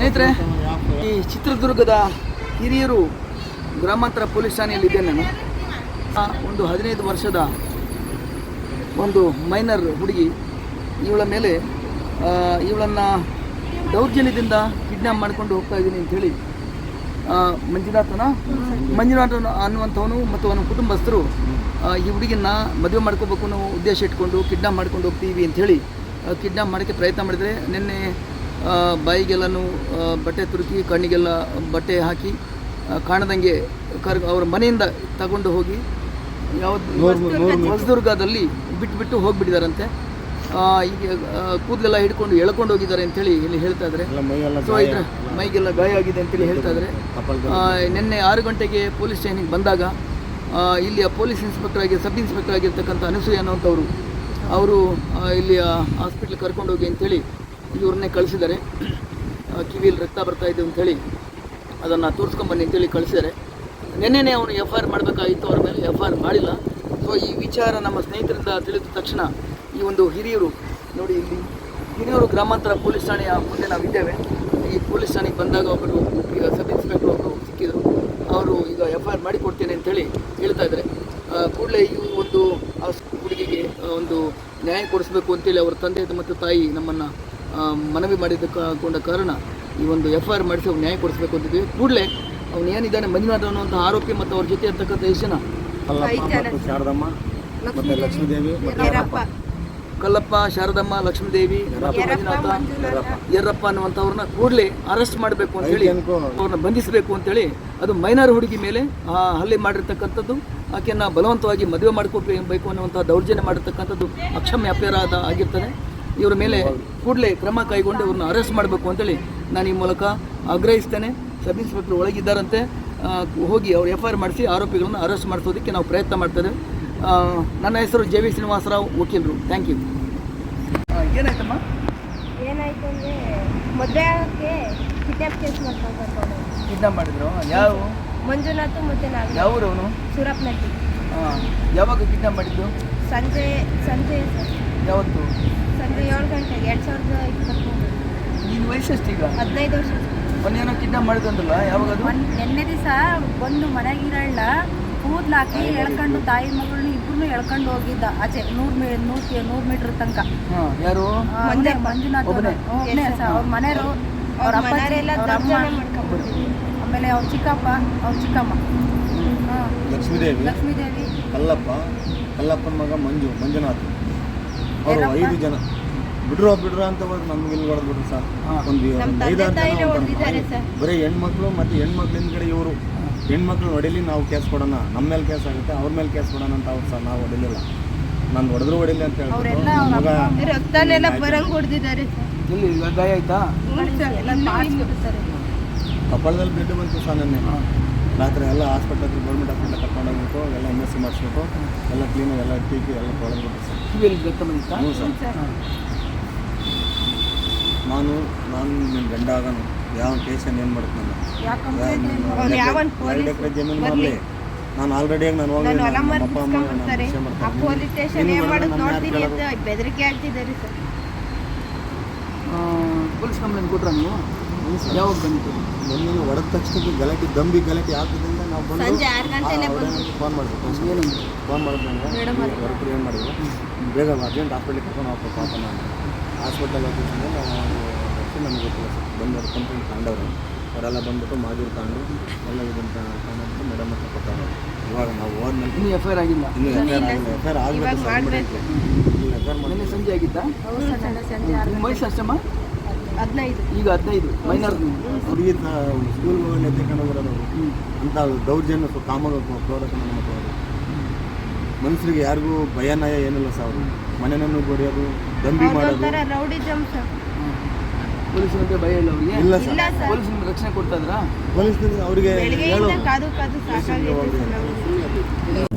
ಸ್ನೇಹಿತರೆ, ಈ ಚಿತ್ರದುರ್ಗದ ಹಿರಿಯೂರು ಗ್ರಾಮಾಂತರ ಪೊಲೀಸ್ ಠಾಣೆಯಲ್ಲಿದ್ದೆ ನಾನು. ಆ ಒಂದು ಹದಿನೈದು ವರ್ಷದ ಒಂದು ಮೈನರ್ ಹುಡುಗಿ, ಇವಳ ಮೇಲೆ ಇವಳನ್ನು ದೌರ್ಜನ್ಯದಿಂದ ಕಿಡ್ನಾಪ್ ಮಾಡ್ಕೊಂಡು ಹೋಗ್ತಾ ಇದ್ದೀನಿ ಅಂಥೇಳಿ ಮಂಜುನಾಥನ ಮಂಜುನಾಥನ ಅನ್ನುವಂಥವನು ಮತ್ತು ಅವನ ಕುಟುಂಬಸ್ಥರು ಈ ಹುಡುಗಿನ ಮದುವೆ ಮಾಡ್ಕೋಬೇಕು ಅನ್ನೋ ಉದ್ದೇಶ ಇಟ್ಕೊಂಡು ಕಿಡ್ನಾಪ್ ಮಾಡ್ಕೊಂಡು ಹೋಗ್ತೀವಿ ಅಂಥೇಳಿ ಕಿಡ್ನಾಪ್ ಮಾಡೋಕ್ಕೆ ಪ್ರಯತ್ನ ಮಾಡಿದರೆ ನಿನ್ನೆ ಬಾಯಿಗೆಲ್ಲನೂ ಬಟ್ಟೆ ತುರುಕಿ ಕಣ್ಣಿಗೆಲ್ಲ ಬಟ್ಟೆ ಹಾಕಿ ಕಾಣದಂಗೆ ಕರ್ ಅವ್ರ ಮನೆಯಿಂದ ತಗೊಂಡು ಹೋಗಿ ಯಾವ್ದು ಹೊಸದುರ್ಗದಲ್ಲಿ ಬಿಟ್ಬಿಟ್ಟು ಹೋಗಿಬಿಟ್ಟಿದಾರಂತೆ. ಈಗ ಕೂದಲೆಲ್ಲ ಹಿಡ್ಕೊಂಡು ಎಳ್ಕೊಂಡು ಹೋಗಿದ್ದಾರೆ ಅಂತೇಳಿ ಇಲ್ಲಿ ಹೇಳ್ತಾ ಇದ್ದಾರೆ ಸೊ ಇದ್ರ ಮೈಗೆಲ್ಲ ಗಾಯ ಆಗಿದೆ ಅಂತೇಳಿ ಹೇಳ್ತಾ ಇದ್ದಾರೆ ನಿನ್ನೆ ಆರು ಗಂಟೆಗೆ ಪೊಲೀಸ್ ಸ್ಟೇಷನ್ಗೆ ಬಂದಾಗ ಇಲ್ಲಿಯ ಪೊಲೀಸ್ ಇನ್ಸ್ಪೆಕ್ಟರ್ ಆಗಿ ಸಬ್ ಇನ್ಸ್ಪೆಕ್ಟರ್ ಆಗಿರ್ತಕ್ಕಂಥ ಅನಸೂಯ ಅನ್ನೋಂಥವ್ರು ಅವರು ಇಲ್ಲಿಯ ಹಾಸ್ಪಿಟ್ಲ್ ಕರ್ಕೊಂಡೋಗಿ ಅಂತೇಳಿ ಇವ್ರನ್ನೇ ಕಳಿಸಿದ್ದಾರೆ. ಕಿವಿಯಲ್ಲಿ ರಕ್ತ ಬರ್ತಾ ಇದೆ ಅಂಥೇಳಿ ಅದನ್ನು ತೋರಿಸ್ಕೊಂಬನ್ನಿ ಅಂತೇಳಿ ಕಳಿಸಿದ್ದಾರೆ. ನಿನ್ನೆನೇ ಅವನು ಎಫ್ ಐ ಆರ್ ಮಾಡಬೇಕಾಗಿತ್ತು, ಅವ್ರ ಮೇಲೆ ಎಫ್ ಆರ್ ಮಾಡಿಲ್ಲ. ಸೊ ಈ ವಿಚಾರ ನಮ್ಮ ಸ್ನೇಹಿತರಿಂದ ತಿಳಿದ ತಕ್ಷಣ ಈ ಒಂದು ಹಿರಿಯರು, ನೋಡಿ ಇಲ್ಲಿ, ಹಿರಿಯೂರು ಗ್ರಾಮಾಂತರ ಪೊಲೀಸ್ ಠಾಣೆಯ ಮುಂದೆ ನಾವಿದ್ದೇವೆ. ಈ ಪೊಲೀಸ್ ಠಾಣೆಗೆ ಬಂದಾಗ ಒಬ್ಬರು ಈಗ ಸಬ್ ಇನ್ಸ್ಪೆಕ್ಟರ್ ಒಬ್ಬರು ಸಿಕ್ಕಿದ್ರು. ಅವರು ಈಗ ಎಫ್ ಐ ಆರ್ ಮಾಡಿಕೊಡ್ತೇನೆ ಅಂತೇಳಿ ಹೇಳ್ತಾ ಇದ್ದಾರೆ. ಕೂಡಲೇ ಈ ಒಂದು ಹುಡುಗಿಗೆ ಒಂದು ನ್ಯಾಯ ಕೊಡಿಸ್ಬೇಕು ಅಂತೇಳಿ ಅವರ ತಂದೆ ಮತ್ತು ತಾಯಿ ನಮ್ಮನ್ನು ಮನವಿ ಮಾಡಿದ್ದಕ್ಕೊಂಡ ಕಾರಣ ಈ ಒಂದು ಎಫ್ ಐ ಆರ್ ಮಾಡಿಸಿ ಅವ್ರು ನ್ಯಾಯ ಕೊಡಿಸ್ಬೇಕು ಅಂತಿದ್ವಿ ಕೂಡಲೇ ಅವನು ಏನಿದ್ದಾನೆ ಮಂಜುನಾಥ ಅನ್ನುವಂಥ ಆರೋಪಿ ಮತ್ತು ಅವ್ರ ಜೊತೆ ಇರ್ತಕ್ಕಂಥ ಎಷ್ಟು ಜನ. ಕಲ್ಲಪ್ಪ ಮತ್ತು ಶಾರದಮ್ಮ ಮತ್ತೆ ಲಕ್ಷ್ಮೀದೇವಿ ಮತ್ತೆ ಕಲ್ಲಪ್ಪ ಶಾರದಮ್ಮ ಲಕ್ಷ್ಮೀದೇವಿ ಮಂಜುನಾಥ ಯರ್ರಪ್ಪ ಅನ್ನುವಂಥವ್ರನ್ನ ಕೂಡಲೇ ಅರೆಸ್ಟ್ ಮಾಡಬೇಕು ಅಂತ ಹೇಳಿ ಅವ್ರನ್ನ ಬಂಧಿಸಬೇಕು ಅಂತೇಳಿ ಅದು ಮೈನರ್ ಹುಡುಗಿ ಮೇಲೆ ಆ, ಹಲ್ಲೆ ಮಾಡಿರ್ತಕ್ಕಂಥದ್ದು. ಆಕೆಯನ್ನು ಬಲವಂತವಾಗಿ ಮದುವೆ ಮಾಡ್ಕೋಬೇಕು ಅನ್ನುವಂಥ ದೌರ್ಜನ್ಯ ಮಾಡಿರ್ತಕ್ಕಂಥದ್ದು ಅಕ್ಷಮ್ಯ ಅಪರಾಧ ಆಗಿರ್ತದೆ. ಇವರ ಮೇಲೆ ಕೂಡಲೇ ಕ್ರಮ ಕೈಗೊಂಡು ಇವ್ರನ್ನ ಅರೆಸ್ಟ್ ಮಾಡಬೇಕು ಅಂತೇಳಿ ನಾನು ಈ ಮೂಲಕ ಆಗ್ರಹಿಸ್ತೇನೆ. ಸಬ್ ಇನ್ಸ್ಪೆಕ್ಟರ್ ಒಳಗಿದ್ದಾರಂತೆ ಹೋಗಿ ಅವ್ರು ಎಫ್ ಐ ಆರ್ ಮಾಡಿಸಿ ಆರೋಪಿಗಳನ್ನು ಅರೆಸ್ಟ್ ಮಾಡಿಸೋದಕ್ಕೆ ನಾವು ಪ್ರಯತ್ನ ಮಾಡ್ತೇವೆ ನನ್ನ ಹೆಸರು ಜೆ ವಿ ಶ್ರೀನಿವಾಸರಾವ್ ವಕೀಲರು. ಥ್ಯಾಂಕ್ ಯು ಏನಾಯ್ತಮ್ಮ? ಏನಾಯ್ತು ಅಂದ್ರೆ ಮದುವೆ ಆಗಕ್ಕೆ ಕಿಡ್ನಾಪ್ ಕೇಸ್ ಮಾಡ್ಕೊಂಡು ಕಿಡ್ನಾಪ್ ಮಾಡಿದ್ರು. ಯಾವ ಮಂಜುನಾಥ್ ಮತ್ತೆ ನಾವು ಅವನು? ಸೂರಪ್ನಟ್ಟಿ ಯಾವಾಗ ಕಿಡ್ನಾಪ್ ಮಾಡಿದ್ದು? ಸಂಜೆ ಸಂಜೆ ಯಾವತ್ತು? ಏಳು ಗಂಟೆಗೆ ಎರಡು ಸಾವಿರದ ಇಪ್ಪತ್ತ್ಮೂರು ಹದಿನೈದು ವರ್ಷ ಮೊನ್ನೇನೋ ಕಿಡ್ನಾಪ್ ಮಾಡಿದಂತಲ್ಲ ಯಾವಾಗ ನೆನ್ನೆ ದಿವಸ ಬಂದು ಮನೆಗಿರಳ್ಳ ಕೂದ್ಲಾಕಿ ಎಳ್ಕೊಂಡು ತಾಯಿ ಮಗಳನ್ನ ಇಬ್ರು ಎಳ್ಕೊಂಡು ಹೋಗಿದ್ದ ಆಚೆ ನೂರ್ ಮೀ ನೂರ್ ನೂರ್ ಮೀಟರ್ ತನಕ. ಹಾಂ ಯಾರು? ಮಂಜುನಾಥ್? ಅವ್ರ. ಮನೆಯವರು ಅವ್ರ ಅಮ್ಮ ಆಮೇಲೆ ಅವ್ರ ಚಿಕ್ಕಪ್ಪ ಅವ್ರ ಚಿಕ್ಕಮ್ಮ. ಹಾ. ಲಕ್ಷ್ಮೀದೇವಿ. ಲಕ್ಷ್ಮೀದೇವಿ. ಕಲ್ಲಪ್ಪ ಕಲ್ಲಪ್ಪನ ಮಗ ಮಂಜು ಮಂಜುನಾಥ್. ಅವರು ಐದು ಜನ. ಬಿಡ್ರೋ ಬಿಡ್ರೋ ಅಂತ ಹೋದ್ರೆ ನಮ್ಗೆ ಇಲ್ಲಿ ಹೊಡೆದ್ಬಿಟ್ರು ಸರ್ ಒಂದು ಐದಾರು ಜನ ಬರೀ ಹೆಣ್ಮಕ್ಳು ಮತ್ತು ಹೆಣ್ಮಕ್ಳಿನ ಕಡೆ ಇವರು. ಹೆಣ್ಮಕ್ಳು ಹೊಡಿಲಿ ನಾವು ಕೇಸ್ ಕೊಡೋಣ. ನಮ್ಮ ಮೇಲೆ ಕೇಸ್ ಆಗುತ್ತೆ ಅವ್ರ ಮೇಲೆ ಕೇಸ್ ಕೊಡೋಣ ಅಂತ ಅವ್ರು ಸರ್ ನಾವು ಹೊಡಿಲಿಲ್ಲ. ನಾನು ಹೊಡೆದ್ರು ಹೊಡಿಲಿ ಅಂತ ಕಪ್ಪಳದಲ್ಲಿ ಬಿಡ್ಡು ಅವ್ರ ಮಗ ರಕ್ತನೆಲ್ಲ ಬರಂಗ್ ಹೊಡೆದಿದ್ದಾರೆ ಎಲ್ಲಿ ಗಾಯ ಆಯ್ತಾ ಬ್ಲಡ್ ಬಂತು ಸರ್ ನೆನ್ನೆ. ಹಾಂ. ರಾತ್ರಿ ಎಲ್ಲ ಹಾಸ್ಪಿಟ್ಲ್ ಹತ್ರ ಗೌರ್ಮೆಂಟ್ ಹಾಸ್ಪಿಟ್ಲ್ ಕರ್ಕೊಂಡೋಗ್ಬಿಟ್ಟು ಎಲ್ಲ ಎಂ ಎಸ್ ಸಿ ಮಾಡಿಸ್ಬಿಟ್ಟು ಎಲ್ಲ ಕ್ಲೀನಾಗಿ ಎಲ್ಲ ಟೀಕಿ ಎಲ್ಲ ತೊಳೆದ್ಬಿಟ್ಟು ಸರ್. ಕಿವಿಯಲ್ಲಿ ರಕ್ತ ಬಂದಿತ್ತಾ? ಹ್ಞೂ ಸರ್. ಹಾಂ. ನಾನು ನಾನು ನಿಮ್ಮ ಗಂಡ ಆಗೋನು ಯಾವ ಟೇಷನ್ ಏನು ಮಾಡುತ್ತೆ ನಾನು? ಎರಡು ಪೊಲೀಸ್ ಎಕರೆ ಜಮೀನು ಮಾಡಲಿ ನಾನು ಆಲ್ರೆಡಿ ನಾನು ಹೋಗಿ ನಾನು ನಮ್ಮ ಮಾರಿ ಅಪ್ಪ ಅಮ್ಮ ನಾನು ವಿಷಯ ಆ ಮಾಡ್ತೀನಿ. ಪೊಲೀಸ್ ಸ್ಟೇಷನ್ ಏನ್ ಮಾಡೋದು ನಮ್ಮ ನೋಡ್ತೀನಿ ಯಾರು ಅಂತ ಬೆದರಿಕೆ ಆಗ್ತಿದ್ದಾರೆ ಸರ್. ಪೊಲೀಸ್ ಕಂಪ್ಲೇಂಟ್ ಕೊಟ್ರ ನೀವು? ಯಾವಾಗ ಬಂತು? ಮೊನ್ನೆ ಹೊಡೆದ ತಕ್ಷಣಕ್ಕೆ ಗಲಾಟೆ ದಂಬಿ ಗಲಾಟೆ ಆಗ್ತದಿಂದ ನಾವು ಬಂದು ಸಂಜೆ ಆರು ಫೋನ್ ಮಾಡಿದ್ವಿ ಫೋನ್ ಮಾಡಿದ್ಮೇಲೆ ಹೊರಗಡೆ ಏನು ಮಾಡಿದ್ವಿ ಬೇಗ ಅರ್ಜೆಂಟ್ ಹಾಸ್ಪಿಟ್ಲಿಗೆ ಕರ್ಕೊಂಡು ಹೋಗ್ಬೇಕು ಪಾಪ ನಾನು. ಹಾಸ್ಪಿಟಲ್ ಹೋಗಿದ್ಮೇಲೆ ನಮಗೆ ಗೊತ್ತಿಲ್ಲ ಸರ್ ಬಂದವರು ಅವ್ರು ಕಂಪ್ಲೇಂಟ್ ತಗೊಂಡವರು ಅವರೆಲ್ಲ ಬಂದ್ಬಿಟ್ಟು ಮಾದೂರು ತಗೊಂಡು ಎಲ್ಲ ಇದನ್ನು ತಗೊಂಡ್ಬಿಟ್ಟು ಮೇಡಮ್ ಹತ್ರ ಕೊಟ್ಟವರು. ಇವಾಗ ನಾವು ಹೋದ್ಮೇಲೆ ಇನ್ನೂ ಎಫ್ ಐ ಆರ್ ಆಗಿಲ್ಲ. ಇನ್ನೂ F I R F I R ಆಗಬೇಕು ಇಲ್ಲ ಎಫ್ ಐ ಆರ್ ನಿನ್ನೆ ಸಂಜೆ ಆಗಿತ್ತಾ ನಿಮ್ಮ ವಯಸ್ಸು ಅಷ್ಟಮ್ಮ? ಹದಿನೈದು. ಈಗ ಹದಿನೈದು ಮೈನರ್ ಹುಡುಗಿ ಸ್ಕೂಲ್ ಮಗನ ಎತ್ತಿಕೊಂಡು ಬರೋದು ಅಂತ ದೌರ್ಜನ್ಯ ಕಾಮನ್ ಕಾಮ ಪ್ರವರ್ತನೆ ಮಾಡ್ತಾರೆ ಮನುಷ್ಯರಿಗೆ ಯಾರಿಗೂ ಭಯ ನಯ ಏನಿಲ್ಲ ಸರ್ ಅವರು. ಮನೆಯನ್ನು ಬರೆಯೋದು ದಂಬಿ ಮಾಡೋದು. ಒಂಥರ ಭಯ ಇಲ್ಲ ಅವ್ರಿಗೆ? ಇಲ್ಲ ಇಲ್ಲ ಸರ್. ಸರ್ ಪೊಲೀಸ್ ನಿಮ್ಗೆ ರಕ್ಷಣೆ ಕೊಡ್ತಾ ಇದ್ರಾ? ಪೊಲೀಸ್ ಅವರಿಗೆ ಬೆಳಿಗ್ಗೆಯಿಂದ ಕಾದು ಸರ್.